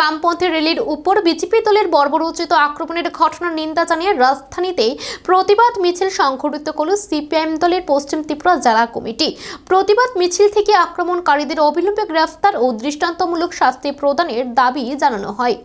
বামপন্থী রেলির উপর বিজেপি দলের বর্বরোচিত আক্রমণের ঘটনার নিন্দা জানিয়ে রাজধানীতে প্রতিবাদ মিছিল সংঘটিত করল সিপিআইএম দলের পশ্চিম ত্রিপুরা জেলা কমিটি। প্রতিবাদ মিছিল থেকে আক্রমণকারীদের অবিলম্বে গ্রেফতার ও দৃষ্টান্তমূলক শাস্তি প্রদানের দাবি জানানো হয়।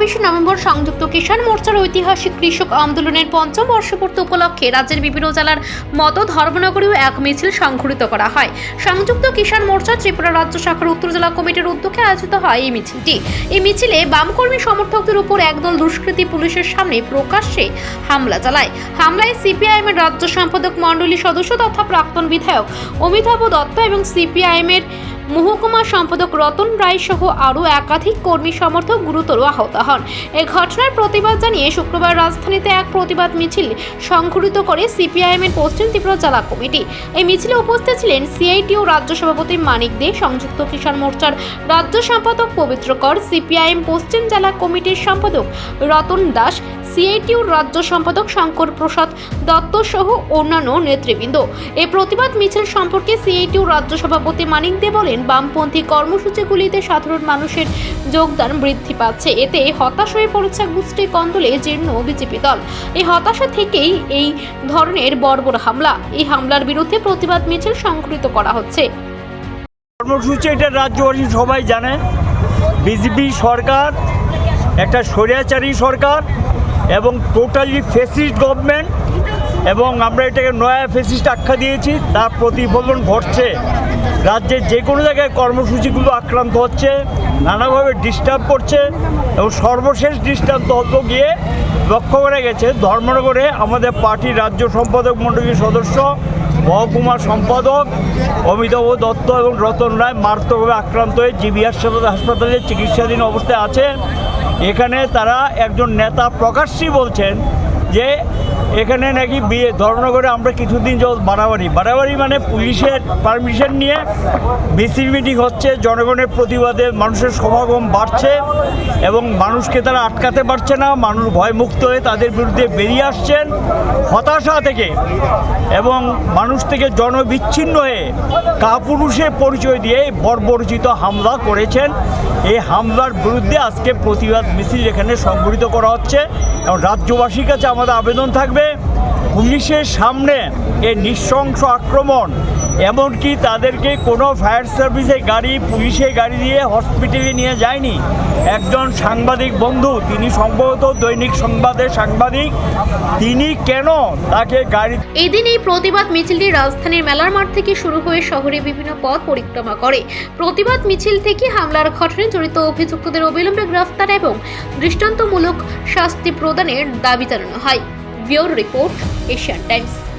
ছাব্বিশে নভেম্বর সংযুক্ত কিষাণ মোর্চার ঐতিহাসিক কৃষক আন্দোলনের পঞ্চম বর্ষপূর্তি উপলক্ষে রাজ্যের বিভিন্ন জেলার মতো ধর্মনগরেও এক মিছিল সংঘটিত করা হয়। সংযুক্ত কিষাণ মোর্চা ত্রিপুরা রাজ্য শাখার উত্তর জেলা কমিটির উদ্যোগে আয়োজিত হয় এই মিছিলটি। এই মিছিলে বামকর্মী সমর্থকদের উপর একদল দুষ্কৃতী পুলিশের সামনে প্রকাশ্যে হামলা চালায়। হামলায় সিপিআইএম এর রাজ্য সম্পাদক মণ্ডলী সদস্য তথা প্রাক্তন বিধায়ক অমিতাভ দত্ত এবং সিপিআইএম এর মহকুমা সম্পাদক রতন রায় সহ আরও একাধিক কর্মী সমর্থক গুরুতর আহত হন। এ ঘটনার প্রতিবাদ জানিয়ে শুক্রবার রাজধানীতে এক প্রতিবাদ মিছিল সংঘটিত করে সিপিআইএমের পশ্চিম ত্রিপুরা জেলা কমিটি। এই মিছিলে উপস্থিত ছিলেন সিআইটিও রাজ্য সভাপতি মানিক দে, সংযুক্ত কিষাণ মোর্চার রাজ্য সম্পাদক পবিত্র কর, সিপিআইএম পশ্চিম জেলা কমিটির সম্পাদক রতন দাস সিআইটিউর রাজ্য সম্পাদক শঙ্কর প্রসাদ দত্ত সহ অন্যান্য নেতৃবৃন্দ। এই প্রতিবাদ মিছিল সম্পর্কে সিআইটিউ রাজ্য সভাপতি মানিক দে বলেন, বামপন্থী কর্মসূচিগুলিতে সাধারণ মানুষের যোগদান বৃদ্ধি পাচ্ছে। এতে হতাশ হয়ে পড়েছে গোষ্ঠী কন্দলে জীর্ণ বিজেপি দল। এই হতাশা থেকেই এই ধরনের বর্বর হামলা। এই হামলার বিরুদ্ধে প্রতিবাদ মিছিল সংঘটিত করা হচ্ছে। কর্মসূচি এটা রাজ্যবাসী সবাই জানে। বিজেপি সরকার, একটা স্বৈরাচারী সরকার এবং টোটালি ফেসিস্ট গভর্নমেন্ট এবং আমরা এটাকে নয়া ফেসিস্ট আখ্যা দিয়েছি, তার প্রতিফলন ঘটছে। রাজ্যের যে কোনো জায়গায় কর্মসূচিগুলো আক্রান্ত হচ্ছে, নানাভাবে ডিস্টার্ব করছে এবং সর্বশেষ ডিস্টার্ব হতো গিয়ে লক্ষ্য করা গেছে, ধর্মনগরে আমাদের পার্টির রাজ্য সম্পাদক মণ্ডলীর সদস্য, মহকুমার সম্পাদক অমিতাভ দত্ত এবং রতন রায় মারাত্মকভাবে আক্রান্ত হয়ে জিবি হাসপাতালে চিকিৎসাধীন অবস্থায় আছে। এখানে তারা একজন নেতা প্রকাশ্যই বলছেন যে এখানে নাকি বিয়ে, ধর্মনগরে আমরা কিছুদিন যাবৎ বাড়াবাড়ি। বাড়াবাড়ি মানে পুলিশের পারমিশন নিয়ে মিছিল মিটিং হচ্ছে, জনগণের প্রতিবাদে মানুষের সমাগম বাড়ছে এবং মানুষকে তারা আটকাতে পারছে না, মানুষ ভয়মুক্ত হয়ে তাদের বিরুদ্ধে বেরিয়ে আসছেন হতাশা থেকে এবং মানুষ থেকে জনবিচ্ছিন্ন হয়ে কাপুরুষের পরিচয় দিয়ে বর্বরচিত হামলা করেছেন। এই হামলার বিরুদ্ধে আজকে প্রতিবাদ মিছিল এখানে সংগঠিত করা হচ্ছে এবং রাজ্যবাসীর কাছে আমাদের আবেদন থাকবে। পুলিশের সামনে এই নৃশংস আক্রমণ, এমনকি তাদেরকে কোনো ফায়ার সার্ভিসের গাড়ি পুলিশের গাড়ি দিয়ে হসপিটালে নিয়ে যায়নি। একজন সাংবাদিক বন্ধু, তিনি সম্ভবত দৈনিক সংবাদের সাংবাদিক, তিনি কেন তাকে গাড়ি এদিন এই প্রতিবাদ মিছিলটি রাজধানীর মেলার মাঠ থেকে শুরু হয়ে শহরে বিভিন্ন পথ পরিক্রমা করে। প্রতিবাদ মিছিল থেকে হামলার ঘটনায় জড়িত অভিযুক্তদের অবিলম্বে গ্রেফতার এবং দৃষ্টান্তমূলক শাস্তি প্রদানের দাবি জানানো হয়। Bureau report Asian Times